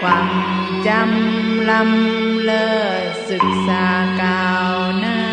ความจำลำเลิศศึกษาก่าวหน้า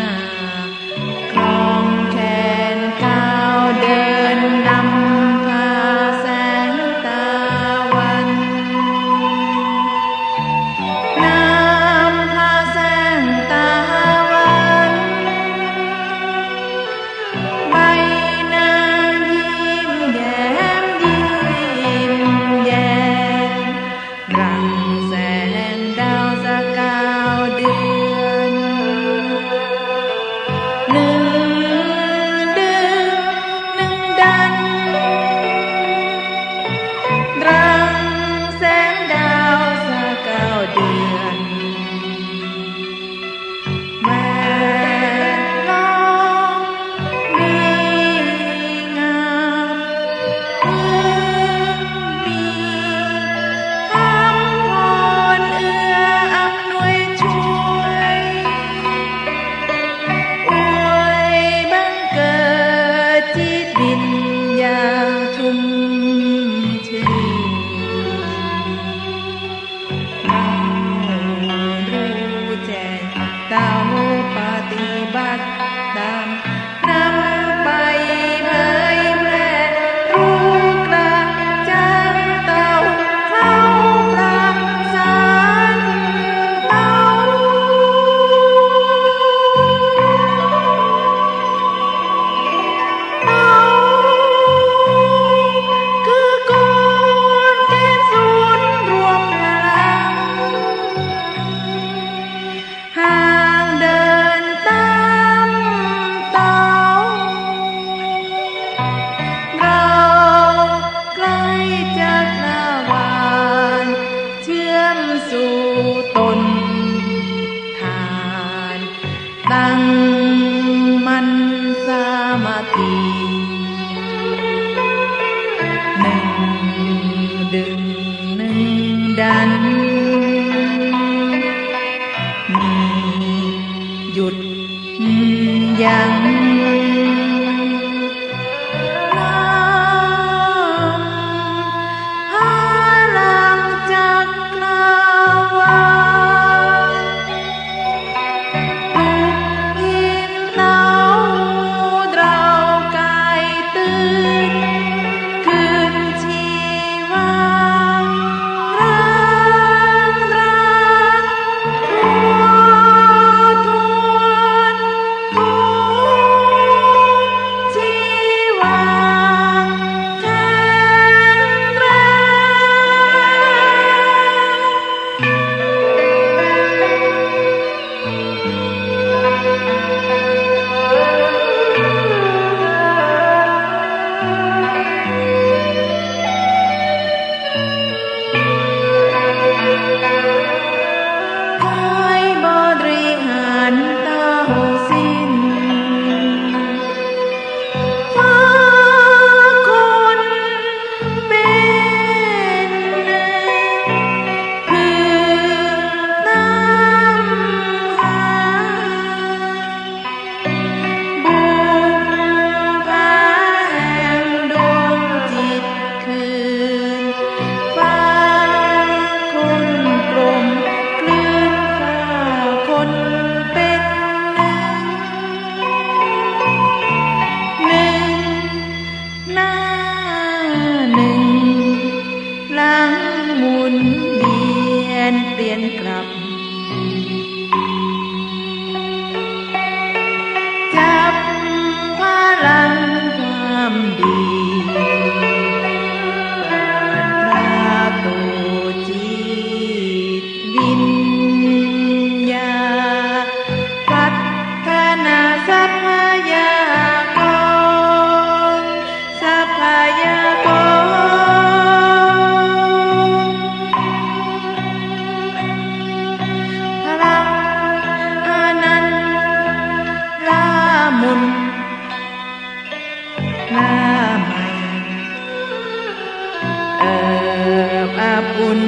อุ่น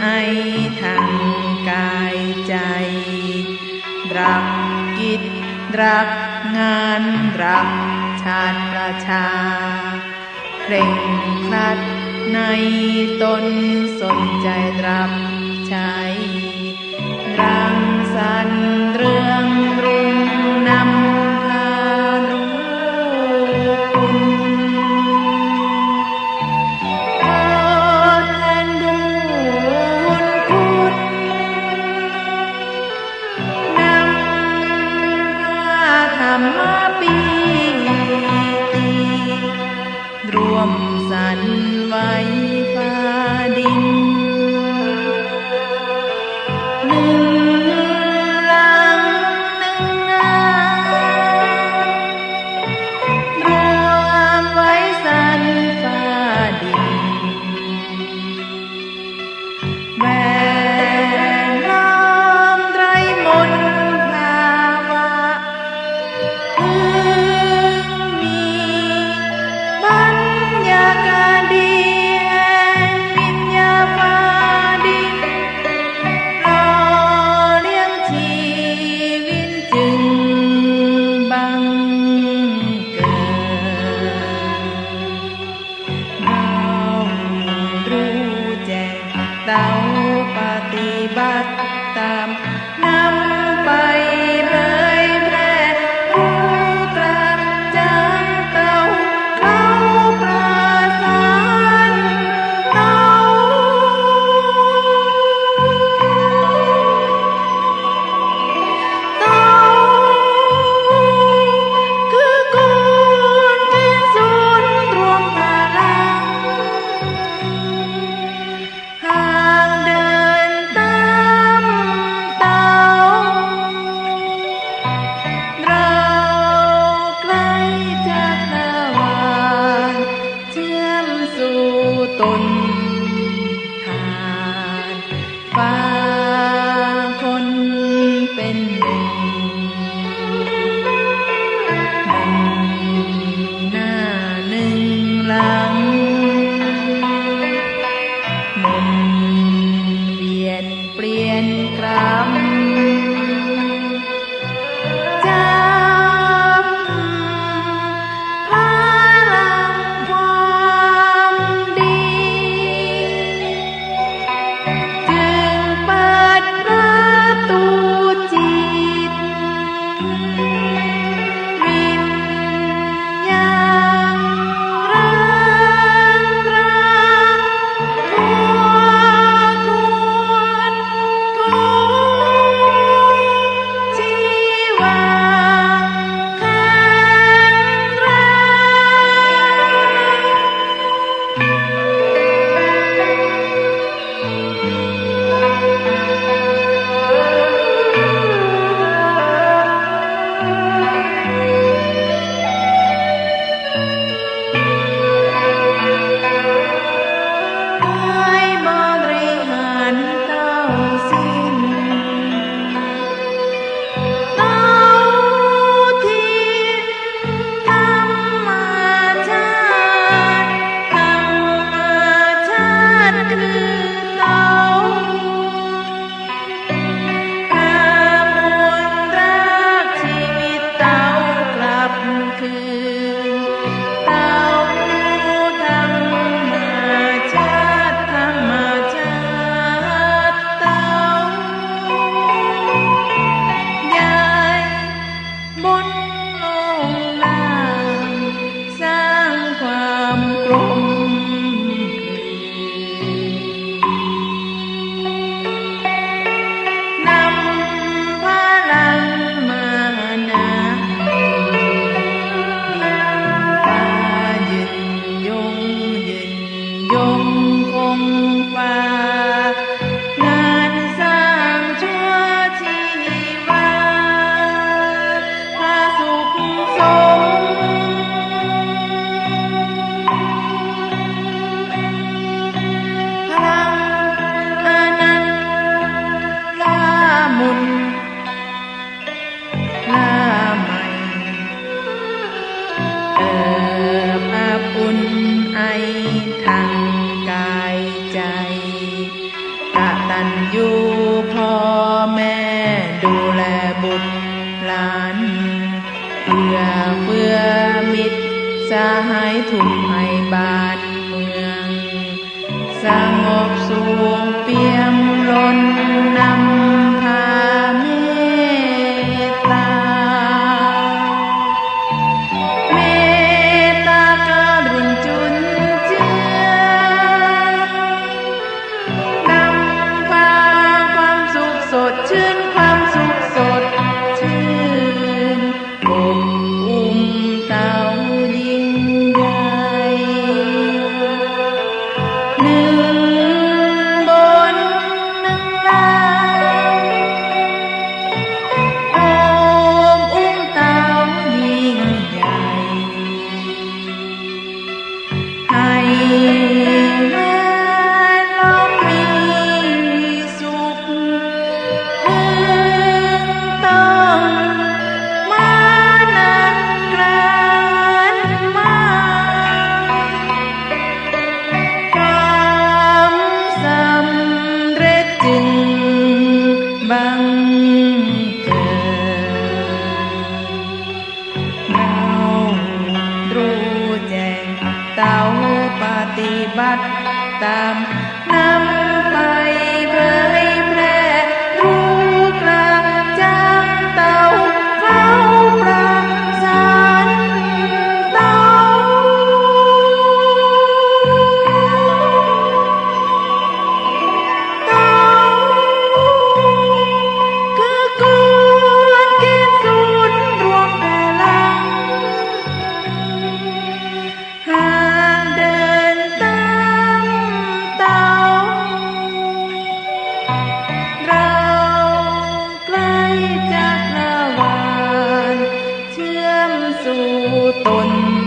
ไอทางกายใจ รักกิจรักงานรักชาติประชา เคร่งครัดในตนสนใจรับใช้รังสรรค Música จะหายทุกข์ใบานเมือง สงบสุข time ตน